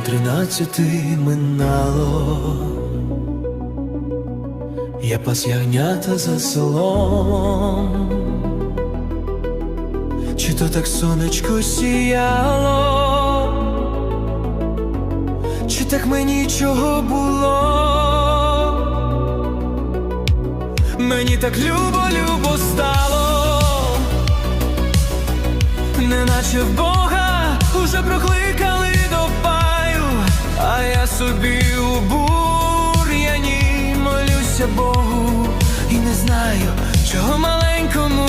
тринадцяти минало, я пас ягнята за селом, чи то так сонечко сіяло, чи так мені чого було? Мені так любо, любо стало, неначе в Бога уже я собі у бур'яні молюся Богу і не знаю, чого маленькому.